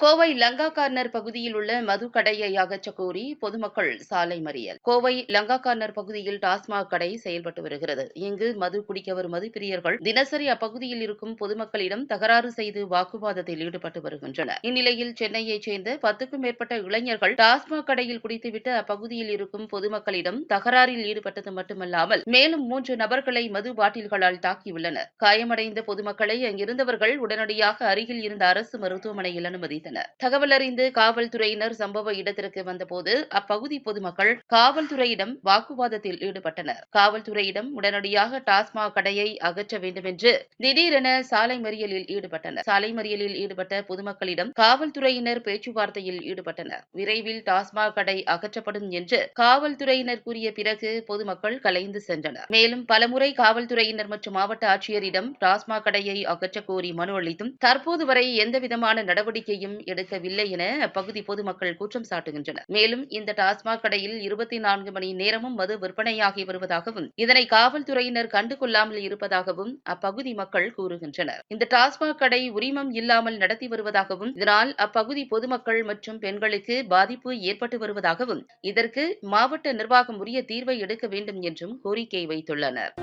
Kovai Lanka corner பகுதியில் உள்ள மது கடையை அகற்றக் கோரி பொதுமக்கள் சாலை மறியல். கோவை லங்கா கார்னர் பகுதியில் டாஸ்மாக் கடை செயல்பட்டு வருகிறது. இங்கு மது குடிக்க வரும் மதுப்பிரியர்கள் தினசரி அப்பகுதியில் இருக்கும் பொதுமக்களிடம் தகராறு செய்து வாக்குவாதத்தில் ஈடுபட்டு வருகின்றனர். இந்நிலையில் சென்னையைச் சேர்ந்த பத்துக்கும் மேற்பட்ட இளைஞர்கள் டாஸ்மாக் கடையில் குடித்துவிட்டு அப்பகுதியில் இருக்கும் பொதுமக்களிடம் தகராறில் ஈடுபட்டது மட்டுமல்லாமல் மேலும் மூன்று நபர்களை மது பாட்டில்களால் தாக்கியுள்ளனர். காயமடைந்த பொதுமக்களை அங்கிருந்தவர்கள் உடனடியாக அருகில் இருந்த அரசு மருத்துவமனையில் அனுமதித்தனர் தகவல் அறிந்து காவல்துறையினர் சம்பவ இடத்திற்கு வந்தபோது அப்பகுதி பொதுமக்கள் காவல்துறையிடம் வாக்குவாதத்தில் ஈடுபட்டனர். காவல்துறையிடம் உடனடியாக டாஸ்மாக் கடையை அகற்ற வேண்டும் என்று திடீரென சாலை மறியலில் ஈடுபட்டனர். சாலை மறியலில் ஈடுபட்ட பொதுமக்களிடம் காவல்துறையினர் பேச்சுவார்த்தையில் ஈடுபட்டனர். விரைவில் டாஸ்மாக் கடை அகற்றப்படும் என்று காவல்துறையினர் கூறிய பிறகு பொதுமக்கள் கலைந்து சென்றனர். மேலும் பலமுறை காவல்துறையினர் மற்றும் மாவட்ட ஆட்சியரிடம் டாஸ்மாக் கடையை அகற்றக் கோரி மனு அளித்தும் தற்போது வரை எந்தவிதமான நடவடிக்கையும் எடுக்கவில்லை என அப்பகுதி பொதுமக்கள் குற்றம் சாட்டுகின்றனர். மேலும் இந்த டாஸ்மாக் கடையில் இருபத்தி நான்கு மணி நேரமும் மது விற்பனையாகி வருவதாகவும் இதனை காவல்துறையினர் கண்டுகொள்ளாமல் இருப்பதாகவும் அப்பகுதி மக்கள் கூறுகின்றனர். இந்த டாஸ்மாக் கடை உரிமம் இல்லாமல் நடத்தி வருவதாகவும் இதனால் அப்பகுதி பொதுமக்கள் மற்றும் பெண்களுக்கு பாதிப்பு ஏற்பட்டு வருவதாகவும் இதற்கு மாவட்ட நிர்வாகம் உரிய தீர்வை எடுக்க வேண்டும் என்றும் கோரிக்கை வைத்துள்ளனர்.